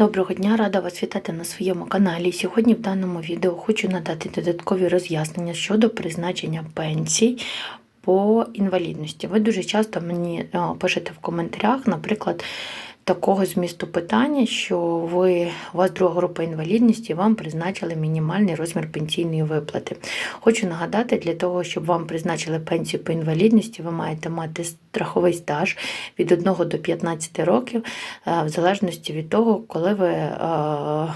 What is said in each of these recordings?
Доброго дня, рада вас вітати на своєму каналі. Сьогодні в даному відео хочу надати додаткові роз'яснення щодо призначення пенсій по інвалідності. Ви дуже часто мені е, пишете в коментарях, наприклад, такого змісту питання, що ви у вас друга група інвалідності, вам призначили мінімальний розмір пенсійної виплати. Хочу нагадати, для того, щоб вам призначили пенсію по інвалідності, ви маєте мати страховий стаж від 1 до 15 років, е, в залежності від того, коли ви е,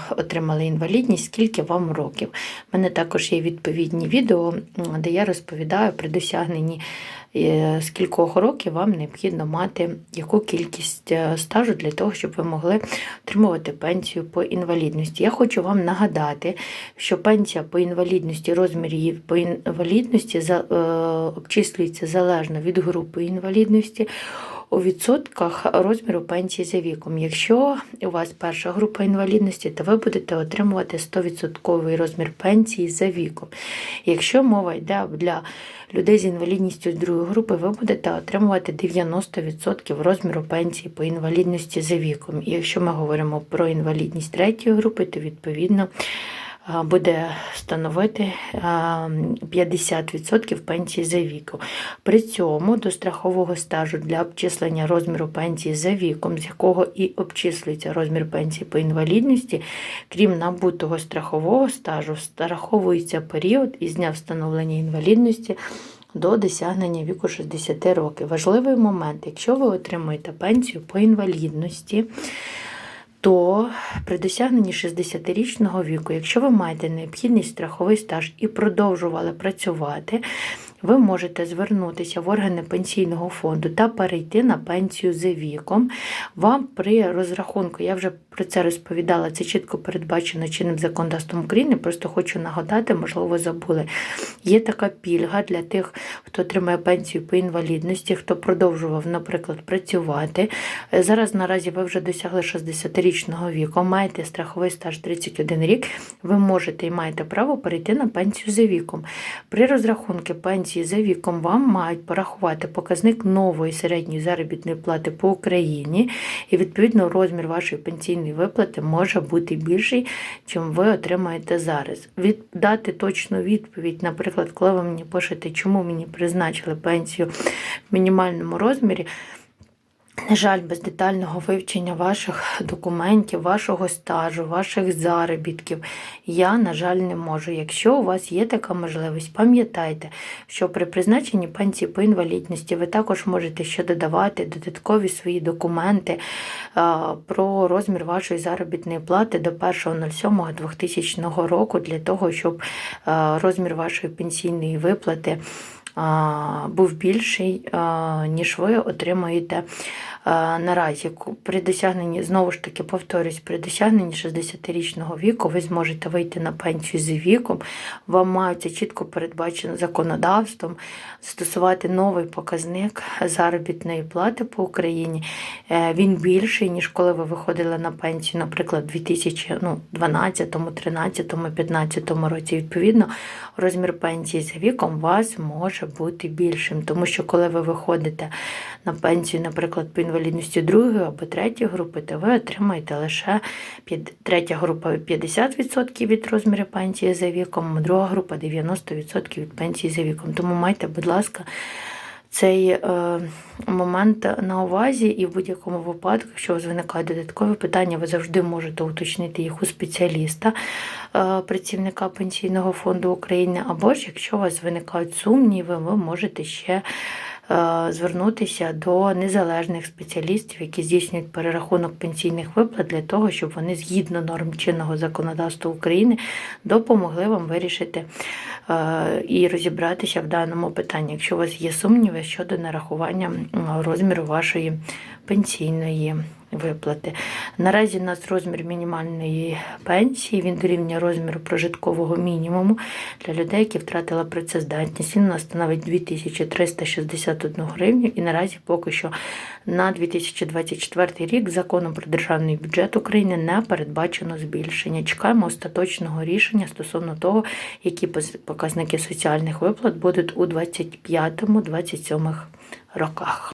отримали інвалідність, скільки вам років. У мене також є відповідні відео, де я розповідаю при досягненні е, скількох років вам необхідно мати яку кількість е, стажу того, щоб ви могли отримувати пенсію по інвалідності. Я хочу вам нагадати, що пенсія по інвалідності, розмір її по інвалідності е, обчислюється залежно від групи інвалідності. У відсотках розміру пенсії за віком. Якщо у вас перша група інвалідності, то ви будете отримувати 100% розмір пенсії за віком. Якщо мова йде для людей з інвалідністю другої групи, ви будете отримувати 90% розміру пенсії по інвалідності за віком. І якщо ми говоримо про інвалідність третьої групи, то відповідно буде становити 50% пенсії за віком. При цьому до страхового стажу для обчислення розміру пенсії за віком, з якого і обчислюється розмір пенсії по інвалідності, крім набутого страхового стажу, страховується період із дня встановлення інвалідності до досягнення віку 60 років. Важливий момент, якщо ви отримуєте пенсію по інвалідності, то при досягненні 60-річного віку, якщо ви маєте необхідний страховий стаж і продовжували працювати, ви можете звернутися в органи пенсійного фонду та перейти на пенсію за віком. Вам при розрахунку, я вже про це розповідала, це чітко передбачено чинним законодавством України. Просто хочу нагадати, можливо, забули. Є така пільга для тих, хто отримує пенсію по інвалідності, хто продовжував, наприклад, працювати. Зараз наразі ви вже досягли 60-річного віку, маєте страховий стаж 31 рік, ви можете і маєте право перейти на пенсію за віком. При розрахунку пенсії за віком вам мають порахувати показник нової середньої заробітної плати по Україні, і відповідно розмір вашої пенсійної виплати може бути більший, чим ви отримаєте зараз. Від дати точну відповідь, наприклад, коли ви мені пишете, чому мені призначили пенсію в мінімальному розмірі. На жаль, без детального вивчення ваших документів, вашого стажу, ваших заробітків я, на жаль, не можу. Якщо у вас є така можливість, пам'ятайте, що при призначенні пенсії по інвалідності ви також можете ще додавати додаткові свої документи про розмір вашої заробітної плати до 1.07.2000 року для того, щоб розмір вашої пенсійної виплати був більший, ніж ви отримуєте наразі. Ку- При досягненні, знову ж таки, повторюсь, при досягненні 60-річного віку ви зможете вийти на пенсію за віком. Вам мають це чітко передбачено законодавством, застосувати новий показник заробітної плати по Україні. Е, Він більший, ніж коли ви виходили на пенсію, наприклад, у 2012, 2013, 2015 році. Відповідно, розмір пенсії за віком вас може бути більшим, тому що коли ви виходите на пенсію, наприклад, по інвалідності другої або третьої групи, то ви отримаєте лише п'ят- третя група 50% від розміру пенсії за віком, друга група 90% від пенсії за віком. Тому майте, будь ласка, цей е, момент на увазі, і в будь-якому випадку, якщо у вас виникають додаткові питання, ви завжди можете уточнити їх у спеціаліста, е, працівника Пенсійного фонду України, або ж якщо у вас виникають сумніви, ви можете ще звернутися до незалежних спеціалістів, які здійснюють перерахунок пенсійних виплат для того, щоб вони згідно норм чинного законодавства України допомогли вам вирішити е, і розібратися в даному питанні, якщо у вас є сумніви щодо нарахування розміру вашої пенсійної виплати. Наразі у нас розмір мінімальної пенсії, він дорівнює розміру прожиткового мінімуму для людей, які втратили працездатність. Він у нас становить 2361 гривню і наразі поки що на 2024 рік законом про державний бюджет України не передбачено збільшення. Чекаємо остаточного рішення стосовно того, які показники соціальних виплат будуть у 25-27 роках.